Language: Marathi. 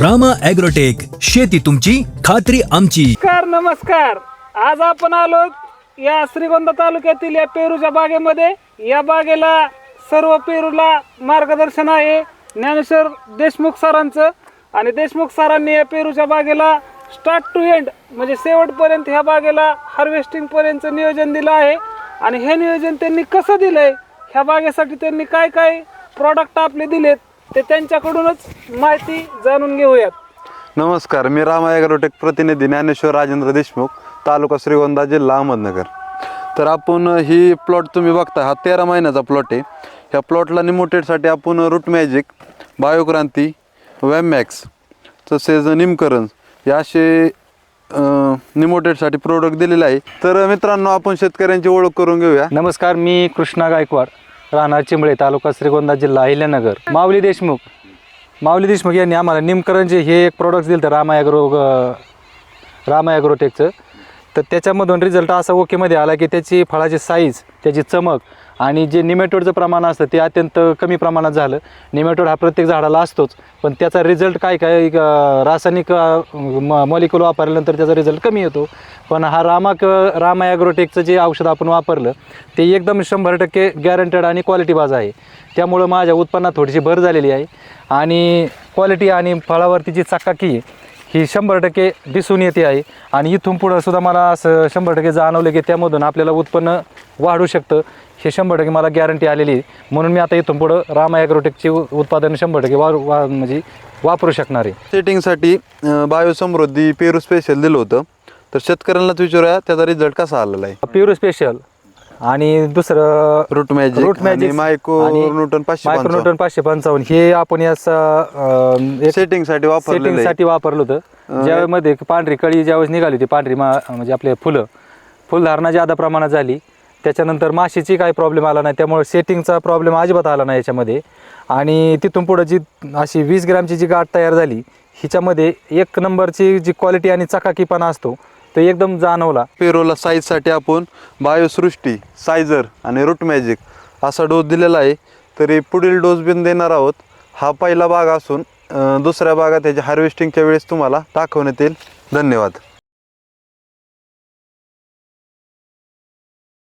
रामा ॲग्रोटेक शेती तुमची खात्री आमची. नमस्कार नमस्कार. आज आपण आलो या श्रीगोंदा तालुक्यातील या पेरूच्या बागेमध्ये. या बागेला सर्व पेरूला मार्गदर्शन आहे ज्ञानेश्वर देशमुख सरांचं. आणि देशमुख सरांनी या पेरूच्या बागेला स्टार्ट टू एंड म्हणजे शेवटपर्यंत ह्या बागेला हार्वेस्टिंगपर्यंतचं नियोजन दिलं आहे. आणि हे नियोजन त्यांनी कसं दिलं आहे ह्या बागेसाठी त्यांनी काय काय प्रॉडक्ट आपले दिलेत? ते त्यांच्याकडूनच माहिती जाणून घेऊयात. नमस्कार मी राम ॲग्रोटेक प्रतिनिधी ज्ञानेश्वर राजेंद्र देशमुख तालुका श्रीगोंदा जिल्हा अहमदनगर. तर आपण ही प्लॉट तुम्ही बघता हा तेरा महिन्याचा प्लॉट आहे. ह्या प्लॉटला निमोटेडसाठी आपण रूट मॅजिक बायोक्रांती वॅमॅक्स तसेच निमकरण या असे निमोटेडसाठी प्रोडक्ट दिलेले आहे. तर मित्रांनो आपण शेतकऱ्यांची ओळख करून घेऊया. नमस्कार मी कृष्णा गायकवाड. राहणार चिंबळे तालुका श्रीगोंदा जिल्हा अहिल्यानगर. माऊली देशमुख. माऊली देशमुख यांनी आम्हाला निमकरंजे हे एक प्रोडक्ट दिलं तर रामा ॲग्रो तर त्याच्यामधून रिझल्ट असा ओकेमध्ये आला की त्याची फळाची साईज त्याची चमक आणि जे निमेटोडचं प्रमाण असतं ते अत्यंत कमी प्रमाणात झालं. निमेटोड हा प्रत्येक झाडाला असतोच पण त्याचा रिझल्ट काय काय रासायनिक मॉलिक्युल वापरल्यानंतर त्याचा रिझल्ट कमी येतो. पण हा रामाक रामा ॲग्रोटेकचं जे औषध आपण वापरलं ते एकदम शंभर टक्के गॅरंटेड आणि क्वालिटी बाज आहे. त्यामुळं माझ्या उत्पन्नात थोडीशी भर झालेली आहे. आणि क्वालिटी आणि फळावरती जी चकाकी आहे ही शंभर टक्के दिसून येते आहे. आणि इथून पुढं सुद्धा मला असं शंभर टक्के जाणवलं की त्यामधून आपल्याला उत्पन्न वाढू शकतं. हे शंभर टक्के मला गॅरंटी आलेली आहे. म्हणून मी आता इथून पुढं रामा ॲग्रोटेकची उत्पादन शंभर टक्के वा वा म्हणजे वापरू शकणार आहे. सेटिंगसाठी बायोसमृद्धी पेरू स्पेशल दिलं होतं. तर शेतकऱ्यांनाच विचारूया त्याचा रिझल्ट कसा आलेला आहे? प्युरो स्पेशल आणि दुसरं root magic root magic micronewton पाचशे मायक्रोन्यूटन पाचशे पंचावन्न. हे आपण याचा सेटिंगसाठी वापरलेलं आहे. सेटिंगसाठी वापरलं होतं. ज्यावेळेमध्ये पांढरी कळी ज्यावेळेस निघाली होती पांढरी मा म्हणजे आपले फुलं. फुलधारणा ज्यादा प्रमाणात झाली त्याच्यानंतर माशीची काही प्रॉब्लेम आला नाही. त्यामुळे सेटिंगचा प्रॉब्लेम अजिबात आला नाही याच्यामध्ये. आणि तिथून पुढं जी अशी वीस ग्रॅमची जी गाठ तयार झाली हिच्यामध्ये एक नंबरची जी क्वालिटी आणि चकाकीपणा असतो तो एकदम जाणवला. पेरोला साईजसाठी आपण बायोसृष्टी सायझर आणि रूट मॅजिक असा डोस दिलेला आहे. तरी पुढील डोस बिन देणार आहोत. हा पहिला भाग असून दुसऱ्या भागात त्याच्या हार्वेस्टिंगच्या वेळेस तुम्हाला दाखवण्यात येईल. धन्यवाद.